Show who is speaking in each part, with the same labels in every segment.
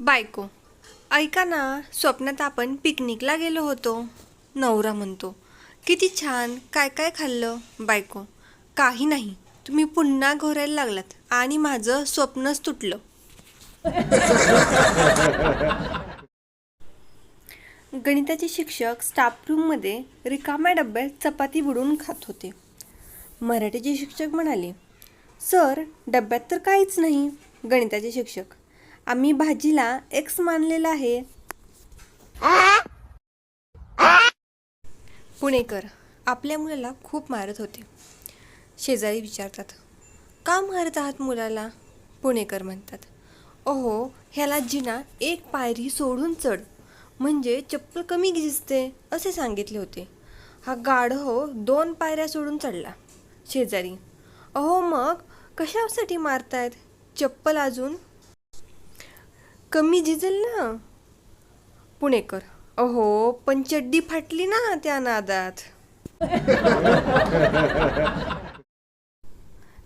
Speaker 1: बायको. ऐका ना स्वप्नात आपण पिकनिकला गेलो होतो. नवरा म्हणतो किती छान काय काय खाल्लं बायको. काही नाही तुम्ही पुन्हा घोरायला लागलात आणि माझं स्वप्नच तुटलं. गणिताचे शिक्षक स्टाफ रूममध्ये रिकाम्या डब्यात चपाती बुडवून खात होते. मराठीचे शिक्षक म्हणाले सर डब्यात तर काहीच नाही. गणिताचे शिक्षक आम्ही भाजीला एक्स मानलेला आहे. पुणेकर आपल्या मुलाला खूप मारत होते. शेजारी विचारतात का मारत आहात मुलाला? पुणेकर म्हणतात ओहो ह्याला जिना एक पायरी सोडून चढ. म्हणजे चप्पल कमी दिसते असे सांगितले होते. हा गाढ हो दोन पायऱ्या सोडून चढला. शेजारी अहो मग कशासाठी मारतायत? चप्पल अजून कमी झिजल ना? पुणेकर. अहो पण चड्डी फाटली ना त्या नादात.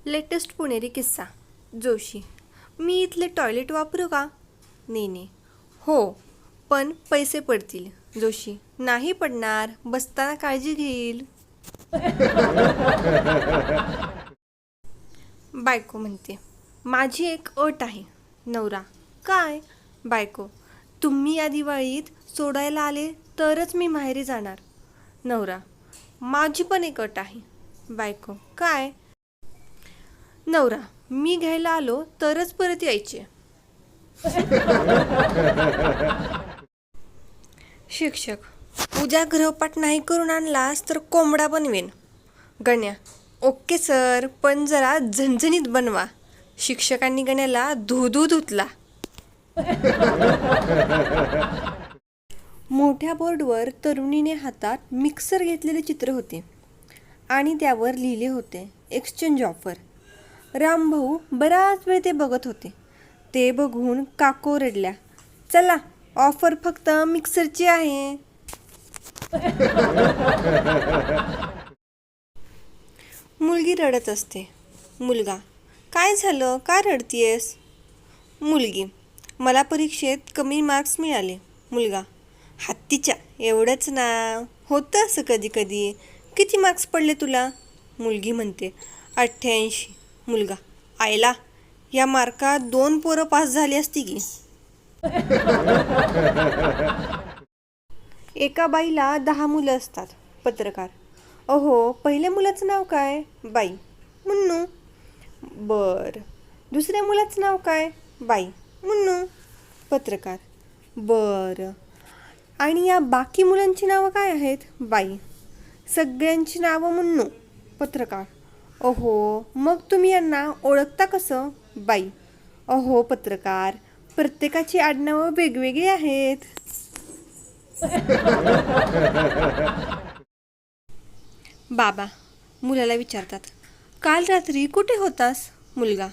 Speaker 1: लेटेस्ट पुणेरी किस्सा. जोशी. मी इथले टॉयलेट वापरू का? नेने हो पण पैसे पडतील. जोशी नाही पडणार. बसताना काळजी घेईल. बायको म्हणते माझी एक अट आहे नवरा. काय? बायको तुम्ही या दिवाळीत सोडायला आले तरच मी माहेरी जाणार. नवरा माझी पण एक अट आहे. बायको काय? नवरा मी घ्यायला आलो तरच परत यायचे. शिक्षक उद्या गृहपाठ नाही करून आणलास तर कोंबडा बनवेन. गण्या ओके सर पण जरा झणझणीत बनवा. शिक्षकांनी गण्याला धुधू धुतला. मोठ्या बोर्डवर तरुणीने हातात मिक्सर घेतलेले चित्र होते आणि त्यावर लिहिले होते एक्सचेंज ऑफर रामभाऊ बराच वेळ ते बघत होते. ते बघून काको रडल्या. चला ऑफर फक्त मिक्सरची आहे. मुलगी रडत असते. मुलगा काय झालं? का रडतीयस? मुलगी मला परीक्षेत कमी मार्क्स मिळाले. मुलगा हत्तीच्या एवढंच ना. होतं असं कधी कधी किती मार्क्स पडले तुला? मुलगी म्हणते अठ्ठ्याऐंशी. मुलगा आयला या मार्कात दोन पोरं पास झाली असती की? एका बाईला दहा मुलं असतात पत्रकार. अहो पहिल्या मुलाचं नाव काय? बाई. मुन्नू. बर. दुसऱ्या मुलाचं नाव काय? बाई. पत्रकार. बरं. आणि या बाकी मुलांची नावं काय आहेत? बाई. सगळ्यांची नावं मुन्नू. पत्रकार. अहो मग तुम्ही यांना ओळखता कसं? बाई. अहो पत्रकार प्रत्येकाची आडनावं वेगवेगळी आहेत. बाबा मुलाला विचारतात काल रात्री कुठे होतास? मुलगा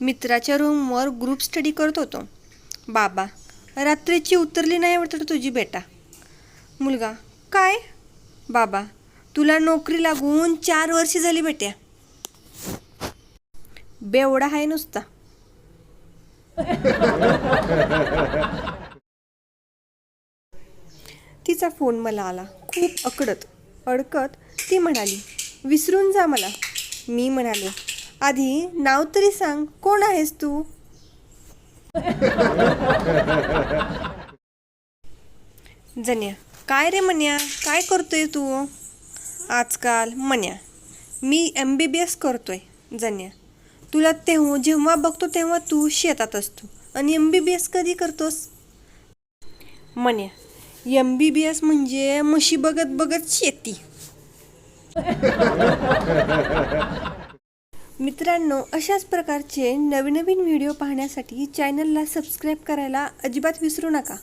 Speaker 1: मित्राच्या रूमवर ग्रुप स्टडी करत होतो. बाबा रात्रीची उतरली नाही वाटत तुझी बेटा. मुलगा काय? बाबा तुला नोकरी लागून चार वर्षी झाली बेट्या. बेवडा आहे नुसता. तिचा फोन मला आला. खूप अकडत अडकत ती म्हणाली विसरून जा मला. मी म्हणाले आधी नाव तरी सांग कोण आहेस तू? जन्या. काय रे मन्या? काय करतोय तू? आजकाल मन्या मी एम बी बी एस करतोय जन्या. तुला तेव्हा जेव्हा बघतो तेव्हा तू शेतात असतो. आणि एम बी बी एस कधी करतोस? Manya M B B S म्हणजे म्हशी बघत बघत शेती. मित्रांनो अशाच प्रकारचे नवीन नवीन व्हिडिओ पाहण्यासाठी चॅनलला सबस्क्राईब करायला अजिबात विसरू नका.